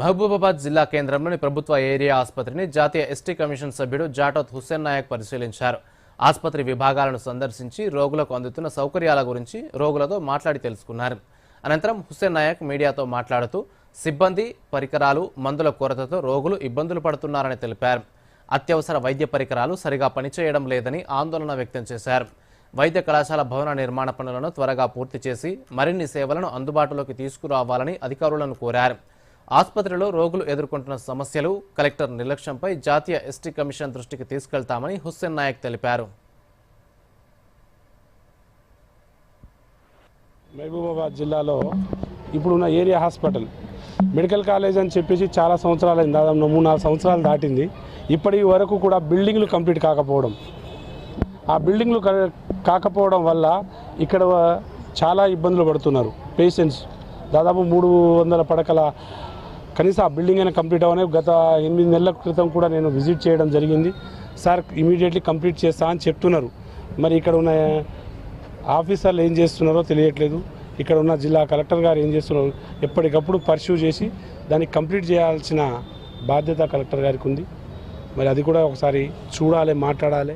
మహబూబాబాద్ జిల్లా కేంద్రంలోని ప్రభుత్వ ఏరియా ఆసుపత్రిని జాతీయ ఎస్టీ కమిషన్ సభ్యుడు జాటోత్ హుస్సేన్ నాయక్ పరిశీలించారు. ఆసుపత్రి విభాగాలను సందర్శించి రోగులకు అందుతున్న సౌకర్యాల గురించి రోగులతో మాట్లాడి తెలుసుకున్నారు. అనంతరం హుస్సేన్ నాయక్ మీడియాతో మాట్లాడుతూ సిబ్బంది పరికరాలు మందుల కొరతతో రోగులు ఇబ్బందులు పడుతున్నారని తెలిపారు. అత్యవసర వైద్య పరికరాలు సరిగా పనిచేయడం లేదని ఆందోళన వ్యక్తం చేశారు. వైద్య కళాశాల భవన నిర్మాణ పనులను త్వరగా పూర్తి చేసి మరిన్ని సేవలను అందుబాటులోకి తీసుకురావాలని అధికారులను కోరారు. ఆసుపత్రిలో రోగులు ఎదుర్కొంటున్న సమస్యలు కలెక్టర్ నిర్లక్ష్యంపై జాతీయ ఎస్టీ కమిషన్ దృష్టికి తీసుకెళ్తామని హుస్సేన్ నాయక్ తెలిపారు. మహబూబాబాద్ జిల్లాలో ఇప్పుడున్న ఏరియా హాస్పిటల్ మెడికల్ కాలేజ్ అని చెప్పేసి చాలా సంవత్సరాలు అయింది దాదాపు మూడు నాలుగు సంవత్సరాలు దాటింది. ఇప్పటి వరకు కూడా బిల్డింగ్లు కంప్లీట్ కాకపోవడం ఆ బిల్డింగ్లు కాకపోవడం వల్ల ఇక్కడ చాలా ఇబ్బందులు పడుతున్నారు పేషెంట్స్. దాదాపు మూడు వందల పడకల కనీసం ఆ బిల్డింగ్ అయినా కంప్లీట్ అవ్వనే గత ఎనిమిది నెలల క్రితం కూడా నేను విజిట్ చేయడం జరిగింది. సార్ ఇమీడియట్లీ కంప్లీట్ చేస్తా అని చెప్తున్నారు. మరి ఇక్కడ ఉన్న ఆఫీసర్లు ఏం చేస్తున్నారో తెలియట్లేదు. ఇక్కడ ఉన్న జిల్లా కలెక్టర్ గారు ఏం చేస్తున్నారు ఎప్పటికప్పుడు పర్స్యూ చేసి దాన్ని కంప్లీట్ చేయాల్సిన బాధ్యత కలెక్టర్ గారికి ఉంది. మరి అది కూడా ఒకసారి చూడాలి మాట్లాడాలి.